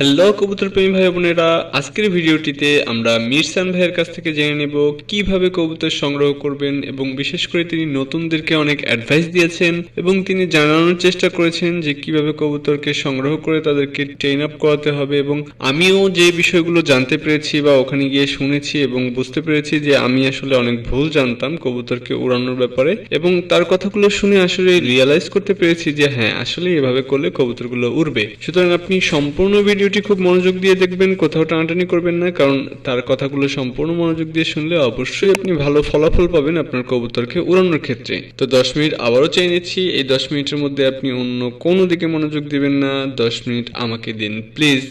Hello কবুতর প্রেমী ভাই বোনেরা। আজকের ভিডিওটিতে আমরা মিরসান ভাইয়ের কাছ থেকে জেনে নেব কীভাবে কবুতর সংগ্রহ করবেন এবং বিশেষ করে তিনি নতুনদেরকে অনেক অ্যাডভাইস দিয়েছেন এবং তিনি জানানোর চেষ্টা করেছেন যে কীভাবে কবুতরকে সংগ্রহ করে তাদেরকে ট্রেন আপ করাতে হবে এবং আমিও যে বিষয়গুলো জানতে পেরেছি বা ওখানে গিয়ে শুনেছি এবং বুঝতে পেরেছি যে আমি আসলে অনেক ভুল জানতাম কবুতরকে উড়ানোর ব্যাপারে এবং তার কথাগুলো শুনে আসলে রিয়েলাইজ করতে পেরেছি যে হ্যাঁ আসলে এভাবে করলে কবুতরগুলো উড়বে। সুতরাং আপনি সম্পূর্ণ ভিডিওটি খুব মনোযোগ দিয়ে দেখবেন কোথাও টানাটানি করবেন না কারণ তার কথাগুলো সম্পূর্ণ মনোযোগ দিয়ে শুনলে অবশ্যই আপনি ভালো ফলাফল পাবেন আপনার কবুতরকে উড়ানোর ক্ষেত্রে। তো দশ মিনিট আবারও চেয়ে নিচ্ছি এই দশ মিনিটের মধ্যে আপনি অন্য কোনো দিকে মনোযোগ দিবেন না। দশ মিনিট আমাকে দিন প্লিজ।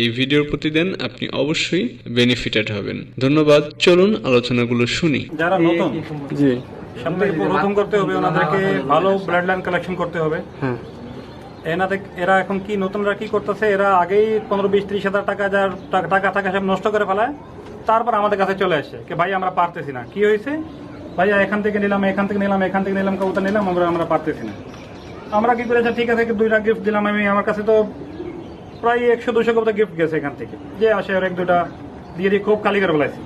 এই ভিডিওর প্রতি দেন আপনি অবশ্যই বেনিফিটেড হবেন। ধন্যবাদ। চলুন আলোচনাগুলো শুনি। যারা নতুন জি। প্রথম করতে হবে ওনাদেরকে ভালো ব্লাড লাইন কালেকশন করতে হবে। হ্যাঁ। এনাদের এরা এখন কি নতুনরা কি করতেছে? এরা আগেই পনেরো বিশ ত্রিশ হাজার টাকা যার টাকা টাকা সব নষ্ট করে ফেলায়। তারপর আমাদের কাছে চলে আসে কে ভাই, আমরা পারতেছি না। কি হয়েছে? ভাইয়া এখান থেকে নিলাম, এখান থেকে নিলাম, এখান থেকে নিলাম, কবুতর নিলাম, আমরা আমরা পারতেছি না। আমরা কি করেছি? ঠিক আছে, দুইটা গিফট দিলাম আমি, আমার কাছে তো প্রায় একশো দুশো কবুতর গিফট গেছে এখান থেকে। যে আসে আর এক দুটা দিয়ে দিয়ে খুব কালি করে ফেলাইছি।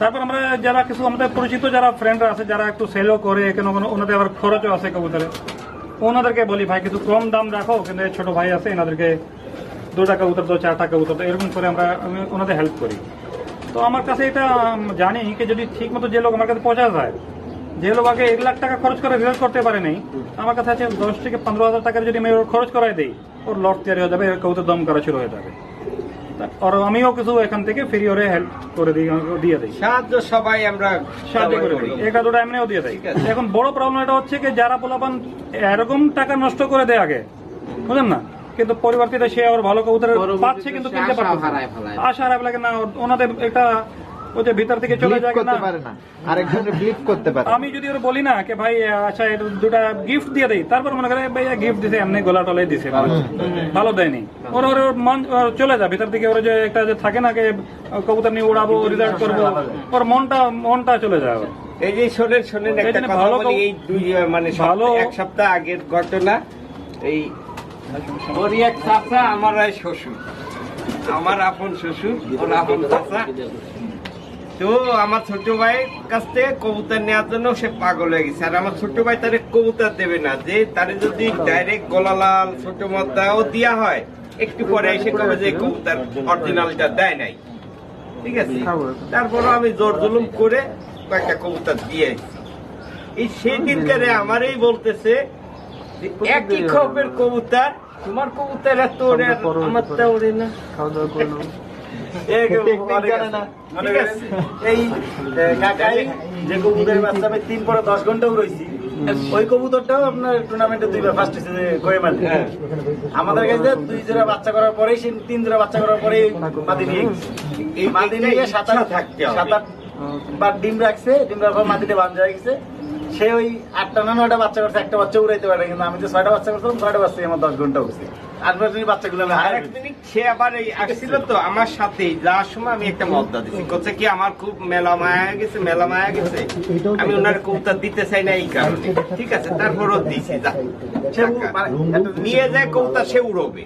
তারপর আমরা যারা কিছু আমাদের পরিচিত যারা ফ্রেন্ডরা আছে, যারা একটু সেলও করে কোনো, ওনাদের আবার খরচও আছে কবুতরে। ওনাদেরকে বলি ভাই, কিছু কম দাম রাখো, কিন্তু ছোট ভাই আছে, এনাদেরকে দু টাকা উত্তর দাও, চার টাকা উত্তর দাও, এরকম করে আমরা, আমি ওনাদের হেল্প করি। তো আমার কাছে এটা জানি কি যদি ঠিক মতো যে লোক আমার কাছে পৌঁছা যায়, যে লোক আগে এক লাখ টাকা খরচ করে রেজাল্ট করতে পারে নাই, আমার কাছে আছে দশ থেকে পনেরো হাজার টাকার যদি আমি খরচ করাই দিই, ওর লট তৈরি হয়ে যাবে কবুতর দম করা শুরু হয়ে যাবে। আর আমিও কিছু এখান থেকে ফ্রি ওরে হেল্প করে দিই দিয়ে দিই। সাহায্য সবাই আমরা সাহায্য করে দিই। একা দুটো এমনিও দিয়ে দেয় এখন বড় প্রবলেম এটা হচ্ছে কি যারা পোলাপান এরকম টাকা নষ্ট করে দেয় আগে বুঝলেন না? কিন্তু পরিবর্তিত সে আবার ভালো কবুতর পাচ্ছে কিন্তু কিনতে আশা পারছে। আশা হারায় ফেলায় না ওনাদের একটা ওই যে ভিতর থেকে চলে যায় করতে পারে না। আরেকজনের ব্লিপ করতে পারে। আমি যদি ওর বলি না যে ভাই আচ্ছা এটা দুটা গিফট দিয়ে দেই তারপর মনে করে ভাই গিফট দিছে এমনি গলা টলাই দিছে। ভালো। দেয়নি। ওর ওর মন চলে যায়। ভিতর থেকে ওর যে একটা যে থাকে না যে কবুতর নিয়ে উড়াবো রিজাল্ট করব ওর মনটা মনটা চলে যায় এই যে শোনেন শোনেন একটা কথা ভালো বলি। এই দুই মানে ভালো- এক সপ্তাহ আগের ঘটনা। এই ওরই এক চাচা আমার শ্বশুর। আমার আপন শ্বশুর ওর আপন চাচা। তো আমার ছোট ভাই কাছ থেকে কবুতর নেওয়ার জন্য সে পাগল হয়ে গেছে আর আমার ছোট ভাই তারে কবুতর দেবে না যে তারে যদি ডাইরেক্ট গলালাল ছোট মদ্দাও দেওয়া হয় একটু পরে এসে কবে যে কবুতর অরিজিনালটা দেয় নাই ঠিক আছে তারপরে আমি জোর জুলুম করে কয়েকটা কবুতর দিয়ে। এই সেই দিনকারে আমারই বলতেছে একই খপের কবুতর তোমার কবুতর এত ওরে আমার তা ওরে না। ঠিক আছে এই কাকাই যে কবুতরের বাচ্চা আমি তিন পরে দশ ঘণ্টা উড়াইছি ওই কবুতরটাও আপনার টুর্নামেন্টে দুইবার ফার্স্ট হয়েছে কয়ে। আমাদের কাছে দুই জোড়া বাচ্চা করার পরেই সে তিন জোড়া বাচ্চা করার পরেই মাদি নিয়ে মাদি নিয়ে সাত আট ইচ্ছা থাকতে হবে। সাত আট বার ডিম রাখছে ডিম রাখার পর মাদিতে হয়ে গেছে। সে ওই আটটা না নয়টা বাচ্চা করছে একটা বাচ্চা উড়াইতে পারে কিন্তু আমি তো ছয়টা বাচ্চা করছিলাম ছয়টা বাচ্চা আমার দশ ঘণ্টা উঠছে আট বার বাচ্চাগুলো আমি আর হারাই এক মিনিট সে আবার এই আসছিল তো আমার সাথে যাওয়ার সময় আমি একটা মদ্দা দিচ্ছি করছে কি আমার খুব মেলা মায়া গেছে মেলা মায়া গেছে। আমি ওনার কবুতর দিতে চাই না এই কারণে। ঠিক আছে তারপরও দিছি যা। সে উ- মানে নিয়ে যায় কবুতর সে উড়বে।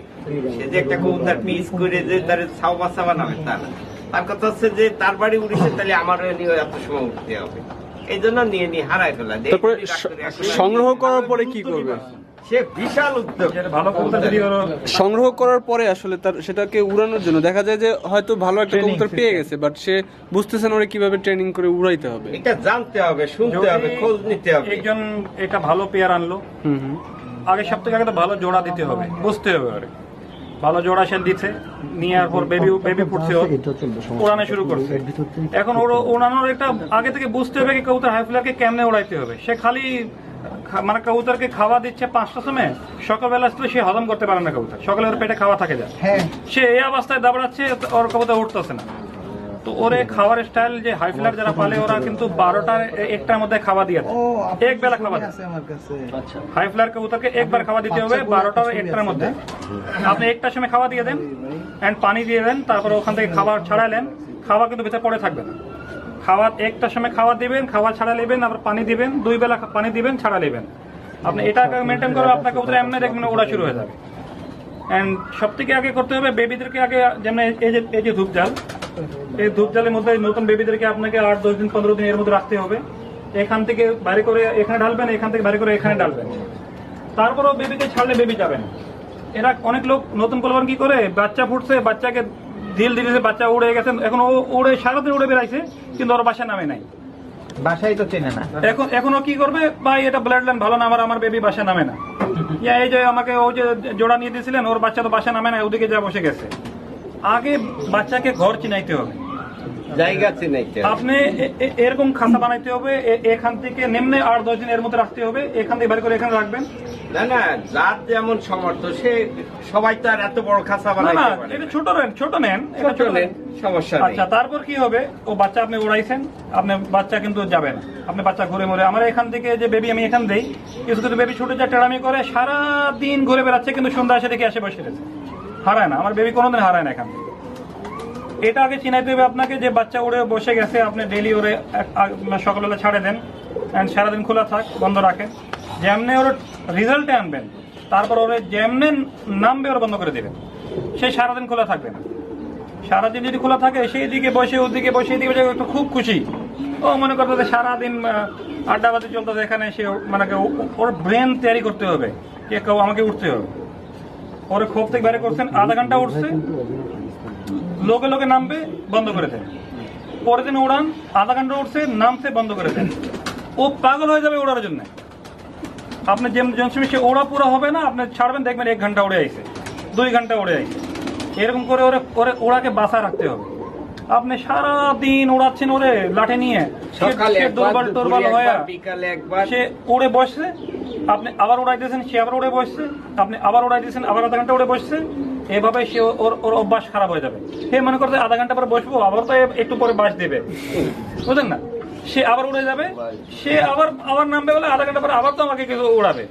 সে যে একটা কবুতর পিস করে যে তার ছাউ বাচ্চা বানাবে তা না। তার কথা হচ্ছে যে তার বাড়ি উড়িছে তাহলে আমার নিয়ে এত সময় উঠতে হবে। এই জন্য নিয়ে নিয়ে হারাই ফেলা। সংগ্রহ করার পরে কি করবে? সে বিশাল উদ্যোগ। সংগ্রহ করার পরে আসলে তার সেটাকে উড়ানোর জন্য। দেখা যায় যে হয়তো ভালো একটা কবুতর পেয়ে গেছে বাট সে বুঝতেছে না ওরা কীভাবে ট্রেনিং করে উড়াইতে হবে। এটা জানতে হবে শুনতে হবে খোঁজ নিতে হবে। একজন একটা ভালো পেয়ার আনলো হুম হুম। আগে সব থেকে আগে তো ভালো জোড়া দিতে হবে বুঝতে হবে আরে ভালো জোড়া সে দিচ্ছে নেওয়ার পর বেবি বেবি ফুটছে ওর। উড়ানো শুরু করছে। এখন ওর উড়ানোর একটা আগে থেকে বুঝতে হবে কি কবুতর হাই ফ্লারকে কেমনে উড়াইতে হবে। সে খালি মানে কবুতরকে খাওয়া দিচ্ছে পাঁচটার সময়। সকালবেলা আসলে সে হজম করতে পারে না কবুতর। সকালে ওর পেটে খাওয়া থাকে যায় সে এই অবস্থায় দাবড়াচ্ছে ওর কবুতর উঠতেছে না। তো ওরে খাওয়ার স্টাইল যে হাই ফ্লার যারা পালে ওরা কিন্তু বারোটার একটার মধ্যে খাওয়া দিয়ে দেয়। এক বেলা খাওয়া দেয়। হাই ফ্লার কবুতরকে একবার খাওয়া দিতে হবে বারোটার একটার মধ্যে। আপনি একটার সময় খাওয়া দিয়ে দেন এন্ড পানি দিয়ে দেন তারপর ওখান থেকে খাবার ছাড়ালেন। খাওয়া কিন্তু ভিতরে পড়ে থাকবে না। খাওয়া, একটা সময় খাওয়া দিবেন, খাওয়া ছাড়া নেবেন, আবার পানি দিবেন, দুই বেলা পানি দিবেন, ছাড়া নেবেন। আপনি এটা মেনটেন করে আপনাকে কবুতর এমনি দেখবেন ওরা শুরু হয়ে যাবে। অ্যান্ড সব থেকে আগে করতে হবে, বেবিদেরকে আগে যেমন এই যে এই যে ধূপ জাল এই ধূপ জালের মধ্যে নতুন বেবিদেরকে আপনাকে আট, দশ দিন, পনেরো দিন এর মধ্যে রাখতে হবে। এখান থেকে বাইরে করে এখানে ঢালবেন, এখান থেকে বাইরে করে এখানে ঢালবেন। তারপরেও বেবিকে ছাড়লে বেবি যাবেন এরা অনেক লোক নতুন পরিবার কি করে? বাচ্চা ফুটছে, বাচ্চাকে ঢিল দিয়েছে বাচ্চা উড়ে গেছে। এখন ও উড়ে সারাদিন উড়ে বেড়াইছে কিন্তু ওর বাসা নামে নাই। বাসাই তো চেনে না। এখন এখনও কি করবে? ভাই এটা ব্লাড লাইন ভালো না আমার আমার বেবি বাসা নামে না। ইয়া এই যে আমাকে ও যে জোড়া নিয়ে দিয়েছিলেন ওর বাচ্চা তো বাসা নামে না ওদিকে যা বসে গেছে। আগে বাচ্চাকে ঘর চিনাইতে হবে। জায়গা চিনাইতে হবে। আপনি এরকম খাঁচা বানাইতে হবে এখান থেকে নিম্নে আট দশ দিন এর মধ্যে রাখতে হবে এখান থেকে বের করে এখানে রাখবেন। না না যার যেমন সমর্থ সে সবাই তো আর এত বড় খাঁচা বানাইতে পারে এটা ছোট নেন ছোট নেন এটা ছোট নেন, সমস্যা নেই। আচ্ছা তারপর কি হবে? ও বাচ্চা আপনি উড়াইছেন আপনি বাচ্চা কিন্তু যাবে না। আপনি বাচ্চা ঘুরে মরে আমার এখান থেকে যে বেবি আমি এখান দেই কিছু কিছু বেবি ছোট যা টেড়ামি করে সারা দিন ঘুরে বেড়াচ্ছে কিন্তু সন্ধ্যা এসে দেখে এসে বসে রয়েছে। হারায় না আমার বেবি কোনোদিন হারায় না এখান থেকে। এটা আগে চিনাইতে হবে আপনাকে যে বাচ্চা উড়ে বসে গেছে আপনি ডেলি ওরে সকালবেলা ছাড়ে দেন অ্যান্ড সারাদিন খোলা থাক বন্ধ রাখেন। যেমনি ওর রেজাল্টে আনবেন। তারপর ওরে যেমনি নামবে ওরা বন্ধ করে দেবেন। সে সারাদিন খোলা থাকবে না। সারাদিন যদি খোলা থাকে সেই দিকে বসে, ওদিকে বসে এদিকে বসে, একটু খুব খুশি। ও মনে করতে সারাদিন আড্ডাবাজি চলতেছে, এখানে সে মানে ওর ব্রেন তৈরি করতে হবে। যে কেউ আমাকে উঠতে হবে। ওরে খোপ থেকে বাইরে করছেন, আধা ঘণ্টা উঠছে। লোকে লোকে নামবে, বন্ধ করে দেন। পরের দিন উড়ান আধা ঘণ্টা উঠছে, নামছে, বন্ধ করে দেন। ও পাগল হয়ে যাবে ওড়ার জন্য। আপনি যেমন সময় সে ওড়া পুরো হবে না আপনি ছাড়বেন দেখবেন এক ঘণ্টা উড়ে আইছে দুই ঘণ্টা উড়ে আইছে। এরকম করে ওরে ওরে ওড়াকে বাসা রাখতে হবে। আপনি সারা দিন উড়াচ্ছেন ওরে লাঠি নিয়ে সে দুর্বল হয়ে সে উড়ে বসছে আপনি আবার উড়াই দিয়েছেন সে আবার উড়ে বসছে আপনি আবার উড়াই দিয়েছেন আবার আধা ঘণ্টা উড়ে বসছে এভাবে সে ওর ওর অভ্যাস খারাপ হয়ে যাবে। সে মনে করছে আধা ঘণ্টা পরে বসবো আবার তো একটু পরে বাস দেবে। বুঝলেন না? সে আবার উড়ে যাবে? সে আবার আবার নামবে বলে আধা ঘণ্টা পরে আবার তো আমাকে কিছু উড়াবে।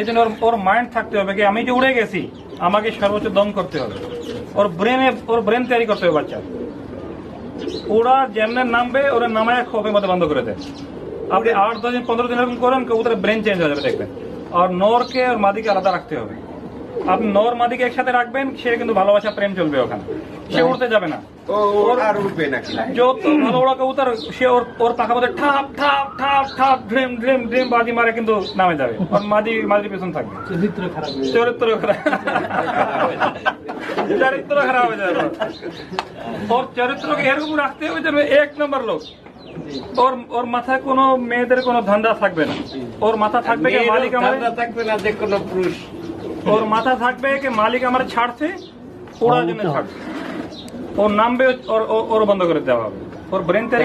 এই জন্য ওর ওর মাইন্ড থাকতে হবে কি, আমি যে উড়ে গেছি, আমাকে সর্বোচ্চ দম করতে হবে। ওর ব্রেনে ওর ব্রেন তৈরি করতে হবে বাচ্চা। ওরা যেমনে নামবে, ওরা নামায় খোপের মধ্যে বন্ধ করে দেয় আপনি আট, দশ দিন, পনেরো দিন এরকম করেন কবুতরের ব্রেন চেঞ্জ হয়ে যাবে, দেখবেন। আর নরকে আর মাদিকে আলাদা রাখতে হবে। আপনি নর মাদিকে একসাথে রাখবেন, সে কিন্তু ভালোবাসা, প্রেম চলবে ওখানে। সে উঠতে যাবে না। ওর আর উঠবে নাকি যত ভালো ওরা কবুতর সে ওর ওর পাখা মধ্যে ঠাপ ঠাপ ঠাপ ঠাপ ড্রেম ড্রেম ড্রেম বাজি মারে কিন্তু নামে যাবে। ওর মাদি মাদির পেছন থাকবে। চরিত্র খারাপ চরিত্র খারাপ। হয়ে যাবে। ওর। ওর চরিত্রকে এরকম রাখতে হবে যেন এক নম্বর লোক। ওর ওর মাথায় কোনো মেয়েদের কোনো ধান্দা থাকবে না। ওর মাথা থাকবে কি মালিক আমার? থাকবে না যে কোনো পুরুষ। ওর মাথা থাকবে কি মালিক আমার ছাড়ছে? ওড়ার জন্য ছাড়ছে। ওর নামবে ওর বন্ধ করে দেওয়া হবে। ওর ব্রেন তৈরি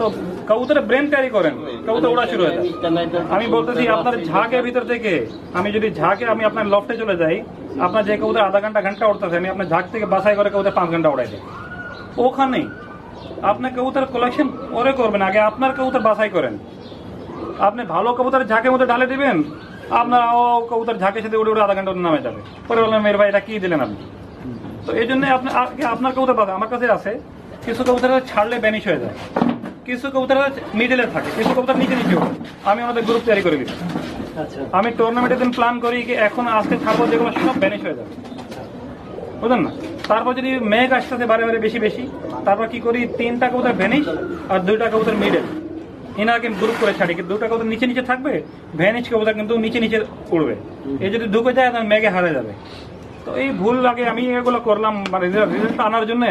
তো কবুতরের ব্রেন তৈরি করেন। কবুতর ওড়া শুরু হয়ে যায়। আমি বলতেছি আপনার ঝাঁকের ভিতর থেকে আমি যদি ঝাঁকে আমি আপনার লফটে চলে যাই আপনার যে কবুতর আধা ঘণ্টা ঘণ্টা উঠতেছে আমি আপনার ঝাঁক থেকে বাসাই করে কবুতর পাঁচ ঘণ্টা উড়াই দিই ওখানে আপনার কবুতর কালেকশন ওরে করবেন। আগে আপনার কবুতর বাসাই করেন। আপনি ভালো কবুতর ঝাঁকের মধ্যে ঢালে দিবেন আপনার ও কবুতর ঝাঁকের সাথে উড়ে উড়ে আধা ঘণ্টা নামে যাবে। পরে বললেন মেয়ের ভাই এটা কি দিলেন আপনি? তো এই জন্য আপনি আপনার কবুতর বাজা আমার কাছে আছে কিছু কবুতর ছাড়লে ব্যানিশ হয়ে যায়। কিছু কবুতর মিডলে থাকে কিছু কবুতর নিচে নিচে আমি আমাদের গ্রুপ তৈরি করে দিচ্ছি। আমি টুর্নামেন্টের দিন প্ল্যান করি কি এখন আজকে ছাড়বো যেগুলো সব ব্যানিশ হয়ে যাবে। বুঝলেন না? তারপর যদি মেঘ আসতেছে বারে বারে বেশি বেশি তারপর কি করি তিনটা কবুতর ভ্যানিশ আর দুইটা কবুতর মিডল এনাকে গ্রুপ করে ছাড়ে, কিন্তু দুটা কবুতর নিচে নিচে থাকবে, ভ্যানিশ কবুতর কিন্তু নিচে নিচে উড়বে। এই যদি ঢুকে যায়, তাহলে মেঘে হারা যাবে। তো এই ভুল আগে আমি এগুলো করলাম মানে রেজাল্ট আনার জন্য।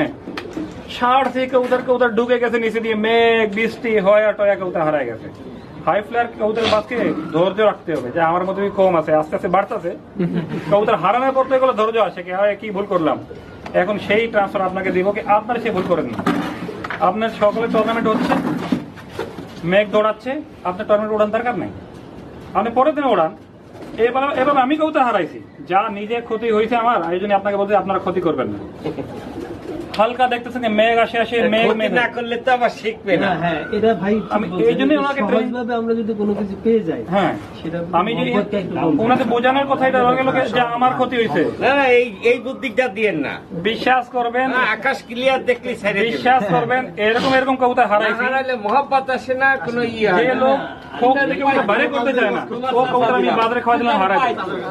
ষাট থেকে কবুতর কবুতর ঢুকে গেছে নিচে দিয়ে, মেঘ, বৃষ্টি, হয় আর টয়া কবুতর হারায় গেছে। হাই ফ্লার কবুতর বাসকে ধৈর্য রাখতে হবে, যে আমার মতো কম আছে, আস্তে আস্তে বাড়তেছে। কবুতর হারানোর পর তো এগুলো ধৈর্য আসে, কি হয়, কি ভুল করলাম? এখন সেই ট্রান্সফার আপনাকে দিব, কি আপনার সে ভুল করেন না। আপনার সকলে টুর্নামেন্ট হচ্ছে মেঘ দৌড়াচ্ছে আপনার টর্নেডো উড়ান, দরকার নেই। আপনি পরের দিন উড়ান। এবার এবার আমি কবুতর হারাইছি। যা নিজে ক্ষতি হয়েছে আমার, এই জন্য আপনাকে বলছি আপনারা ক্ষতি করবেন না। হালকা দেখতেছেন যে মেঘ আসে আসে মেঘ মেঘ। না করলে তো আবার শিখবে না। হ্যাঁ হ্যাঁ এটা ভাই আমি এই জন্যই ওনাকে ট্রেন- সহজভাবে আমরা যদি কোনো কিছু পেয়ে যাই হ্যাঁ। সেটা আমি যে মহব্বতকে একটু কম ওনাকে বোঝানোর কথা এটা রয়ে গেল যে আমার ক্ষতি হয়েছে। না না এই এই বুদ্ধিটা দিয়েন না। বিশ্বাস করবেন। আকাশ ক্লিয়ার দেখলে ছেড়ে বিশ্বাস করবেন এরকম এরকম কবুতর হারাইছি। হারালে মহব্বত আসে না কোনো ইয়ে হয় যে। লোক খোপ থেকে বাইরে করতে চায় না ও কবুতর আমি বাজারে খাওয়া দিলাম হারাই